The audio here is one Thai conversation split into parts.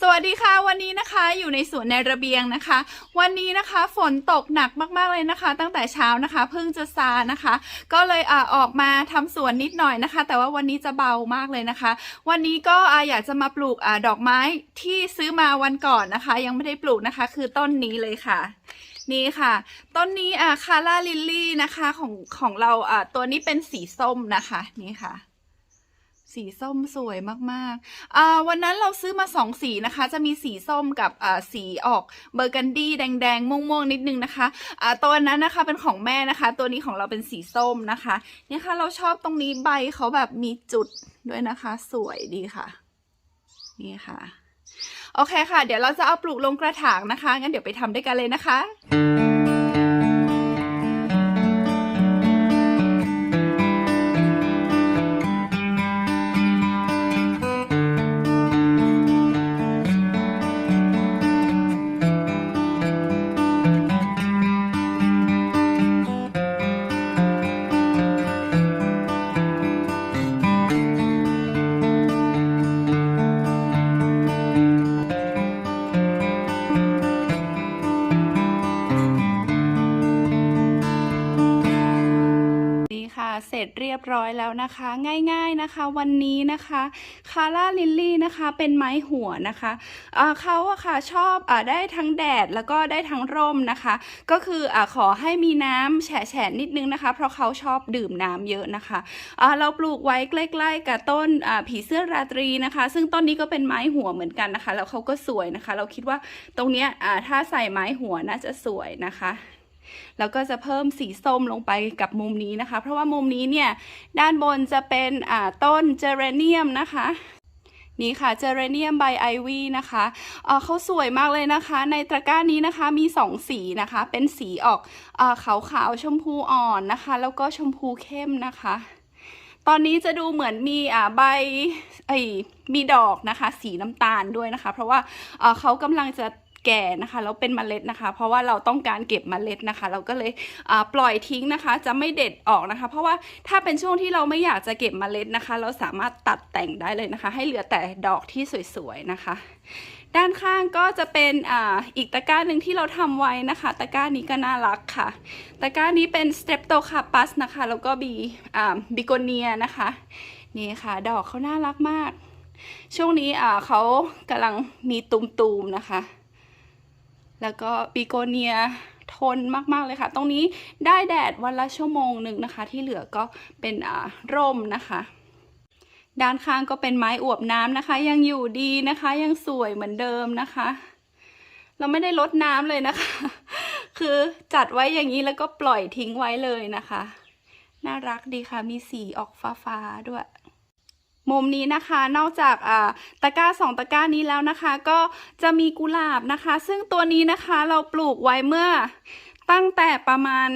สวัสดีค่ะวันนี้นะคะอยู่ในสวนในระเบียงนะคะ วันนี้นะคะฝนตกหนักมากๆเลยนะคะ ตั้งแต่เช้านะคะเพิ่งจะซานะคะ ก็เลยอ่าออกมาทำสวนนิดหน่อยนะคะ แต่ว่าวันนี้จะเบามากเลยนะคะ วันนี้ก็ออยากจะมาปลูกอ่าดอกไม้ที่ซื้อมาวันก่อนนะคะ ยังไม่ได้ปลูกนะคะ คือต้นนี้เลยค่ะนี่ค่ะ ต้นนี้อ่าคาร่าลิลลี่นะคะของของเราอ่าตัวนี้เป็นสีส้มนะคะนี่ค่ะ สีส้มสวยมากๆอ่าวันนั้นเราซื้อมาสองสีนะคะ จะมีสีส้มกับอ่าสีออกเบอร์กันดี้แดงๆ ม่วงๆ นิดนึงนะคะอ่าตัวนั้นนะคะเป็นของแม่นะคะ ตัวนี้ของเราเป็นสีส้มนะคะเนี่ยค่ะเราชอบตรงนี้ใบเขาแบบมีจุดด้วยนะคะ สวยดีค่ะ นี่ค่ะ โอเคค่ะ เดี๋ยวเราจะเอาปลูกลงกระถางนะคะ งั้นเดี๋ยวไปทำด้วยกันเลยนะคะ เสร็จเรียบร้อยแล้วนะคะ ง่ายๆนะคะ วันนี้นะคะคาร่าลิลลี่นะคะเป็นไม้หัวนะคะอ่าเขาอะค่ะชอบอได้ทั้งแดดแล้วก็ได้ทั้งร่มนะคะ ก็คืออขอให้มีน้ำแฉะๆนิดนึงนะคะ เพราะเขาชอบดื่มน้ำเยอะนะคะอ่าเราปลูกไว้ใกล้ๆกับต้นผีเสื้อราตรีนะคะ ซึ่งต้นนี้ก็เป็นไม้หัวเหมือนกันนะคะ แล้วเขาก็สวยนะคะ เราคิดว่าตรงเนี้ยถ้าใส่ไม้หัวน่าจะสวยนะคะ แล้วก็จะเพิ่มสีส้มลงไปกับมุมนี้นะคะ เพราะว่ามุมนี้เนี่ยด้านบนจะเป็นต้นเจเรเนียมนะคะนี่ค่ะเจเรเนียมใบไอวี่นะคะเเขาสวยมากเลยนะคะ ในตะกร้านี้นะคะมีสองสีนะคะ เป็นสีออกอขาวขาวๆชมพูอ่อนนะคะ แล้วก็ชมพูเข้มนะคะ ตอนนี้จะดูเหมือนมีอ่าใบไอมีดอกนะคะ สีน้ำตาลด้วยนะคะ เพราะว่าเเขากำลังจะ แก่นะคะแล้วเป็นเมล็ดนะคะ เพราะว่าเราต้องการเก็บเมล็ดนะคะ เราก็เลยปล่อยทิ้งนะคะ จะไม่เด็ดออกนะคะ เพราะว่าถ้าเป็นช่วงที่เราไม่อยากจะเก็บเมล็ดนะคะ เราสามารถตัดแต่งได้เลยนะคะ ให้เหลือแต่ดอกที่สวยๆนะคะ ด้านข้างก็จะเป็นออีกตะกร้าหนึ่งที่เราทำไว้นะคะ ตะกร้านี้ก็น่ารักค่ะ ตะกร้านี้เป็น Streptocarpus นะคะ แล้วก็บีบิโกเนียนะคะนี่ค่ะ ดอกเขาน่ารักมาก ช่วงนี้เขากำลังมีตุมๆนะคะ แล้วก็บิโกเนียทนมาก ๆ เลยค่ะ ตรงนี้ได้แดดวันละชั่วโมงหนึ่งนะคะ ที่เหลือก็เป็นอ่าร่มนะคะ ด้านข้างก็เป็นไม้อวบน้ำนะคะ ยังอยู่ดีนะคะ ยังสวยเหมือนเดิมนะคะ เราไม่ได้ลดน้ำเลยนะคะ คือจัดไว้อย่างนี้แล้วก็ปล่อยทิ้งไว้เลยนะคะ น่ารักดีค่ะ มีสีออกฟ้าๆด้วย มุมนี้นะคะ นอกจากตะกร้าสองตะกร้านี้แล้วนะคะ ก็จะมีกุหลาบนะคะ ซึ่งตัวนี้นะคะเราปลูกไว้เมื่อตั้งแต่ประมาณ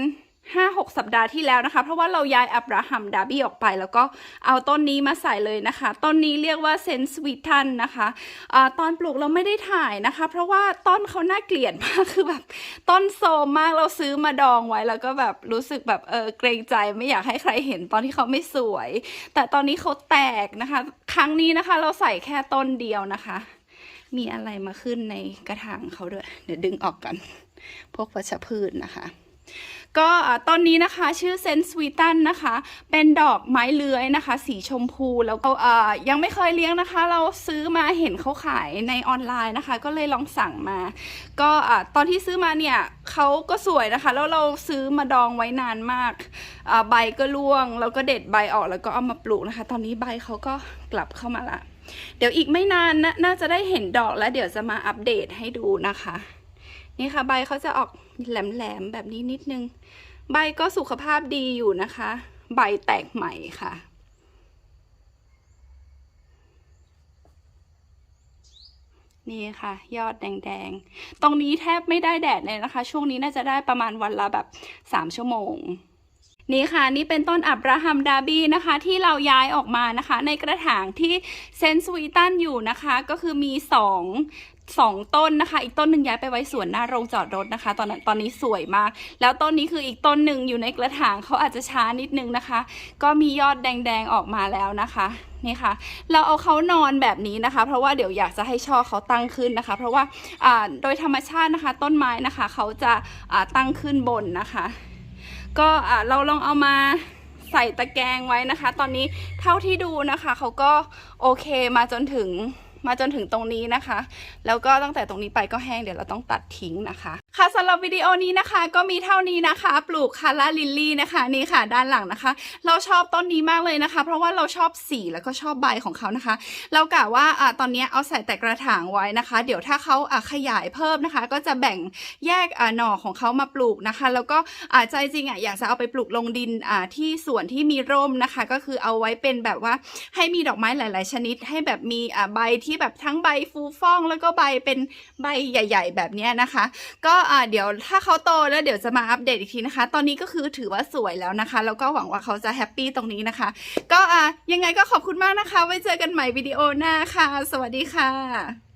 5-6 สัปดาห์ที่แล้วนะคะ เพราะว่าเราย้ายอับราฮัมดาบี้ออกไป แล้วก็เอาต้นนี้มาใส่เลยนะคะ ต้นนี้เรียกว่าเซนสวีทันนะคะอาตอนปลูกเราไม่ได้ถ่ายนะคะ เพราะว่าต้นเขาน่าเกลียดมาก คือแบบต้นโซมมาก เราซื้อมาดองไว้ แล้วก็แบบรู้สึกแบบเออเกรงใจไม่อยากให้ใครเห็นตอนที่เขาไม่สวย แต่ตอนนี้เขาแตกนะคะ ครั้งนี้นะคะเราใส่แค่ต้นเดียวนะคะ มีอะไรมาขึ้นในกระถางเขาด้วย เดี๋ยวดึงออกกัน พวกวัชพืชนะคะ ก็ต้นนี้นะคะชื่อเซนสวีตันนะคะ เป็นดอกไม้เลื้อยนะคะ สีชมพูแล้วก็อ่ายังไม่เคยเลี้ยงนะคะ เราซื้อมาเห็นเขาขายในออนไลน์นะคะ ก็เลยลองสั่งมา ก็ตอนที่ซื้อมาเนี่ยเขาก็สวยนะคะ แล้วเราซื้อมาดองไว้นานมากใบก็ร่วง แล้วก็เด็ดใบออกแล้วก็เอามาปลูกนะคะ ตอนนี้ใบเขาก็กลับเข้ามาละเดี๋ยวอีกไม่นานนะน่าจะได้เห็นดอกแล้วเดี๋ยวจะมาอัปเดตให้ดูนะคะ นี่ค่ะ ใบเขาจะออกแหลมๆแบบนี้นิดนึง ใบก็สุขภาพดีอยู่นะคะ ใบแตกใหม่ค่ะ นี่ค่ะ ยอดแดงๆ ตรงนี้แทบไม่ได้แดดเลยนะคะ ช่วงนี้น่าจะได้ประมาณวันละแบบสามชั่วโมง นี่ค่ะ นี่เป็นต้นอับราฮัมดาบี้นะคะ ที่เราย้ายออกมานะคะ ในกระถางที่เซนต์สวีตันอยู่นะคะ ก็คือมีสองสองต้นนะคะ อีกต้นหนึ่งย้ายไปไว้สวนหน้าโรงจอดรถนะคะ ตอนนั้นตอนนี้สวยมาก แล้วต้นนี้คืออีกต้นหนึ่งอยู่ในกระถางเขาอาจจะช้านิดนึงนะคะ ก็มียอดแดงๆออกมาแล้วนะคะนี่ค่ะ เราเอาเขานอนแบบนี้นะคะ เพราะว่าเดี๋ยวอยากจะให้ช่อเขาตั้งขึ้นนะคะ เพราะว่าอ่าโดยธรรมชาตินะคะ ต้นไม้นะคะเขาจะอ่าตั้งขึ้นบนนะคะ ก็เราลองเอามาใส่ตะแกรงไว้นะคะ ตอนนี้เท่าที่ดูนะคะ เขาก็โอเคมาจนถึง มาจนถึงตรงนี้นะคะ แล้วก็ตั้งแต่ตรงนี้ไปก็แห้งเดี๋ยวเราต้องตัดทิ้งนะคะ ค่ะสำหรับวิดีโอนี้นะคะก็มีเท่านี้นะคะ ปลูกคาร่าลิลลี่นะคะนี่ค่ะ ด้านหลังนะคะ เราชอบต้นนี้มากเลยนะคะ เพราะว่าเราชอบสีแล้วก็ชอบใบของเขานะคะ เรากะว่าอะตอนนี้เอาใส่แต่กระถางไว้นะคะ เดี๋ยวถ้าเขาอะขยายเพิ่มนะคะ ก็จะแบ่งแยกอะหน่อของเขามาปลูกนะคะ แล้วก็อะใจจริงอะอยากจะเอาไปปลูกลงดินอะที่สวนที่มีร่มนะคะ ก็คือเอาไว้เป็นแบบว่าให้มีดอกไม้หลาย ๆ ชนิดให้แบบมีอะใบที่แบบทั้งใบฟูฟ่องแล้วก็ใบเป็นใบใหญ่ ๆ แบบนี้นะคะ ก็เดี๋ยวถ้าเขาโตแล้วเดี๋ยวจะมาอัปเดตอีกทีนะคะ ตอนนี้ก็คือถือว่าสวยแล้วนะคะ แล้วก็หวังว่าเขาจะแฮปปี้ตรงนี้นะคะ ก็ยังไงก็ขอบคุณมากนะคะ ไว้เจอกันใหม่วิดีโอหน้าค่ะ สวัสดีค่ะ